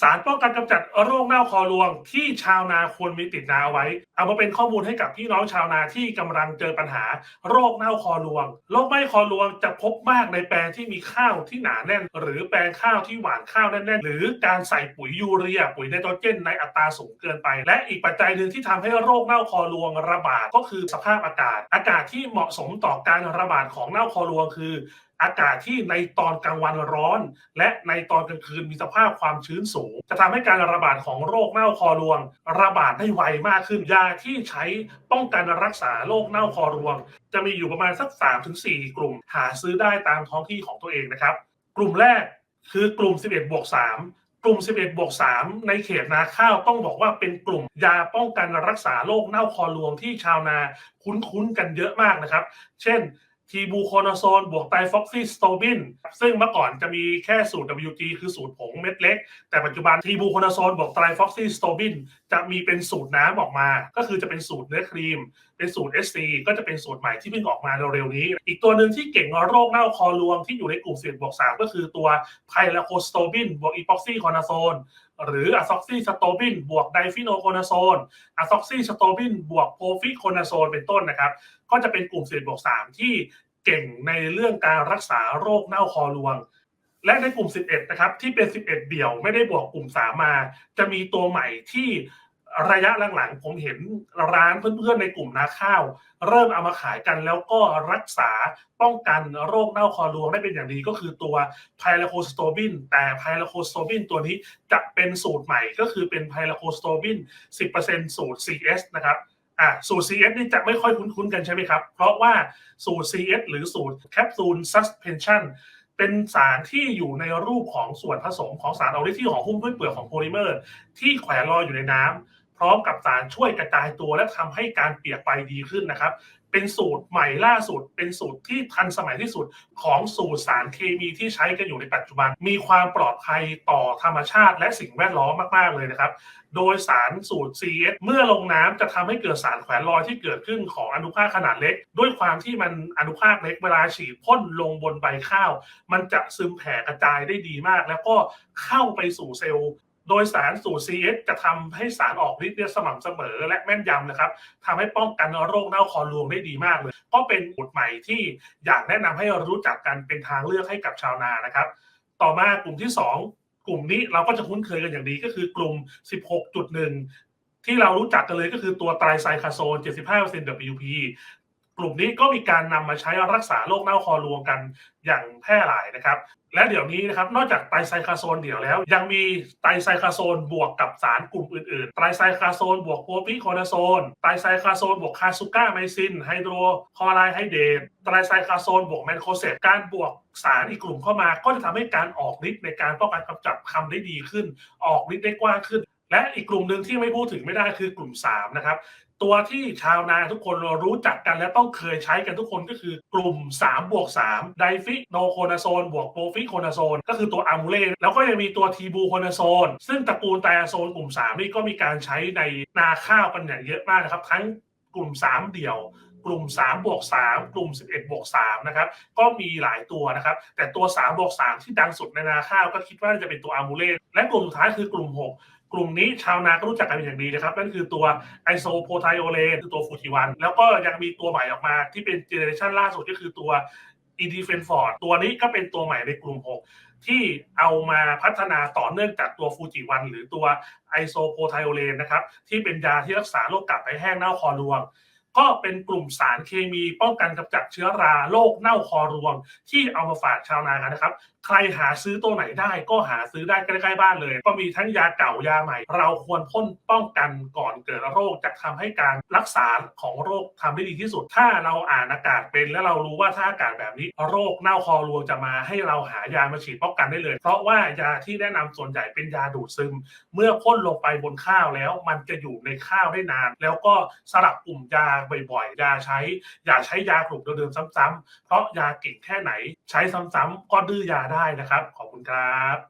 สารป้องกันกำจัดโรคเน่าคอรวงที่ชาวนาควรมีติดนาเอาไว้ เอามาเป็นข้อมูลให้กับพี่น้องชาวนาที่กำลังเจอปัญหา โรคเน่าคอรวง โรคไม้คอรวงจะพบมากในแปลงที่มีข้าวที่หนาแน่น หรือแปลงข้าวที่หวานข้าวแน่นๆ หรือการใส่ปุ๋ยยูเรีย ปุ๋ยไนโตรเจนในอัตราสูงเกินไป และอีกปัจจัยหนึ่งที่ทำให้โรคเน่าคอรวงระบาดก็คือสภาพอากาศ อากาศที่เหมาะสมต่อการระบาดของเน่าคอรวงคือ อากาศที่ในตอนกลางวันร้อน และในตอนกลางคืนมีสภาพความชื้นสูง จะทำให้การระบาดของโรคเน่าคอรวง ระบาดได้ไวมากขึ้นยาที่ใช้ป้องกันรักษาโรคเน่าคอรวง จะมีอยู่ประมาณสัก 3-4 กลุ่ม หาซื้อได้ตามท้องที่ของตัวเองนะครับ กลุ่มแรกคือกลุ่ม 11บวก3กลุ่ม 11 บวก 3 ในเขตนาข้าวต้องบอกว่าเป็นกลุ่มยาป้องกันรักษาโรคเน่าคอรวงที่ชาวนาคุ้นๆกันเยอะมากนะครับ เช่น ทีบูโคนาโซนบวกไตฟอกซี่สโตบินซึ่งเมื่อก่อนจะมีแค่สูตร WG คือสูตรผงเม็ดเล็ก แต่ปัจจุบันทีบูโคนาโซนบวกไตฟอกซี่สโตบินจะมีเป็นสูตรน้ำออกมา ก็คือจะเป็นสูตรเนื้อครีม เป็นสูตร SC ก็จะเป็นสูตรใหม่ที่เพิ่งออกมาเร็วๆนี้ อีกตัวหนึ่งที่เก่งโรคเน่าคอรวงที่อยู่ในกลุ่มเสี่ยงบวก3ก็คือตัวไพลาโคสโตบินบวกอีพ็อกซี่คอนาโซนหรืออะซ็อกซี่สโตบินบวกไดฟิโนโคนาโซนอะซ็อกซี่สโตบินบวกโพฟิโคนาโซนเป็นต้นนะครับ ก็จะเป็นกลุ่มเสี่ยงบวก3ที่ เก่งในเรื่องการรักษาโรคเน่าคอรวง และในกลุ่ม 11 นะครับ ที่เป็น 11 เดี่ยวไม่ได้บวกกลุ่ม 3 มา จะมีตัวใหม่ที่ระยะหลังๆ ผมเห็นร้านเพื่อนๆในกลุ่มนาข้าว เริ่มเอามาขายกันแล้วก็รักษาป้องกันโรคเน่าคอรวงได้เป็นอย่างดีก็คือตัวไพลาโคสโตบิน แต่ไพลาโคสโตบินตัวนี้จะเป็นสูตรใหม่ก็คือเป็นไพลาโคสโตบิน 10%สูตร CS นะครับ อะสูตร CS นี่จะไม่ค่อยคุ้นๆกันใช่ไหมครับ เพราะว่าสูตร CS หรือสูตรแคปซูล suspension เป็นสารที่อยู่ในรูปของส่วนผสมของสารออดริที่ห่อหุ้มด้วยเปลือกของโพลิเมอร์ ที่แขวนลอยอยู่ในน้ำพร้อมกับสารช่วยกระจายตัวและทำให้การเปียกไปดีขึ้นนะครับ เป็นสูตรใหม่ล่าสุด เป็นสูตรที่ทันสมัยที่สุดของสูตรสารเคมีที่ใช้กันอยู่ในปัจจุบัน มีความปลอดภัยต่อธรรมชาติและสิ่งแวดล้อมมาก ๆ เลยนะครับ โดยสารสูตร CS เมื่อลงน้ำจะทำให้เกิดสารแขวนลอยที่เกิดขึ้นของอนุภาคขนาดเล็ก ด้วยความที่มันอนุภาคเล็กเวลาฉีดพ่นลงบนใบข้าว มันจะซึมแผ่กระจายได้ดีมาก แล้วก็เข้าไปสู่เซลล์ โดยสารสูตร CS จะทำให้สารออกฤทธิ์เนี่ยสม่ำเสมอและแม่นยำนะครับทำให้ป้องกันโรคเน่าคอรวงได้ดีมากเลย ก็เป็นสูตรใหม่ที่อยากแนะนำให้รู้จักกันเป็นทางเลือกให้กับชาวนานะครับ ต่อมากลุ่มที่ 2 กลุ่มนี้เราก็จะคุ้นเคยกันอย่างดีก็คือกลุ่ม 16.1ที่เรารู้จักกันเลยก็คือตัวไตรไซคาโซน 75% WP กลุ่มนี้ก็มีการนำมาใช้รักษาโรคเน่าคอรวงกันอย่างแพร่หลายนะครับ และเดี๋ยวนี้นะครับนอกจากไตรไซคาโซนเดี่ยวแล้ว ยังมีไตรไซคาโซนบวกกับสารกลุ่มอื่นๆ ไตรไซคาโซนบวกโพพิโคนาโซน ไตรไซคาโซนบวกคาซูก้าไมซินไฮโดรคลอไรด์ไฮเดรไตรไซคาโซนบวกแมนโคเซตการบวกสารอีกกลุ่มเข้ามา ก็จะทำให้การออกฤทธิ์ในการป้องกันกำจัดคำได้ดีขึ้น ออกฤทธิ์ได้กว้างขึ้น และอีกกลุ่มหนึ่งที่ไม่พูดถึงไม่ได้คือกลุ่ม 3 นะครับ ตัวที่ชาวนาทุกคนรู้จักกันและต้องเคยใช้กันทุกคนก็คือกลุ่ม3บวก3ไดฟิโนโคนาโซนบวกโปรฟิโคนาโซนก็คือตัวอะมูเลแล้วก็ยังมีตัวทีบูโคนาโซนซึ่งตระกูลไตรอะโซนกลุ่ม 3 นี่ก็มีการใช้ในนาข้าวกันอย่างเยอะมากนะครับ ทั้งกลุ่ม 3 เดี่ยวกลุ่ม3บวก3กลุ่ม 11บวก3นะครับ ก็มีหลายตัวนะครับ แต่ตัว3บวก3ที่ดังสุดในนาข้าวก็คิดว่าจะเป็นตัวอะมูเลและกลุ่มสุดท้ายคือกลุ่ม 6 กลุ่มนี้ชาวนาก็รู้จักกันเป็นอย่างดีนะครับ นั่นคือตัวไอโซโพไทโอเลนคือตัวฟูจิวัน แล้วก็ยังมีตัวใหม่ออกมาที่เป็นเจเนอเรชันล่าสุดก็คือตัวอีดีเฟนฟอร์ดตัวนี้ก็เป็นตัวใหม่ในกลุ่ม 6 ที่เอามาพัฒนาต่อเนื่องจากตัวฟูจิวัน หรือตัวไอโซโพไทโอเลนนะครับที่เป็นยาที่รักษาโรคกลับไปแห้งเน่าคอรวง ก็เป็นกลุ่มสารเคมีป้องกันกำจัดเชื้อราโรคเน่าคอรวงที่เอามาฝากชาวนานนะครับ ใครหาซื้อตัวไหนได้ก็หาซื้อได้ใกล้ๆบ้านเลย ก็มีทั้งยาเก่ายาใหม่ เราควรพ่นป้องกันก่อนเกิดโรคจะทำให้การรักษาของโรคทำได้ดีที่สุด ถ้าเราอ่านอากาศเป็น และเรารู้ว่าถ้าอากาศแบบนี้ โรคเน่าคอรวงจะมาให้เราหายามาฉีดป้องกันได้เลย เพราะว่ายาที่แนะนำส่วนใหญ่เป็นยาดูดซึม เมื่อพ่นลงไปบนข้าวแล้ว มันจะอยู่ในข้าวได้นาน แล้วก็สลับกลุ่มยาบ่อยๆ ยาใช้ อย่าใช้ยากลุ่มเดิมๆซ้ำๆ เพราะยาเก่งแค่ไหนใช้ซ้ำๆก็ดื้อยาได้นะครับ ขอบคุณครับ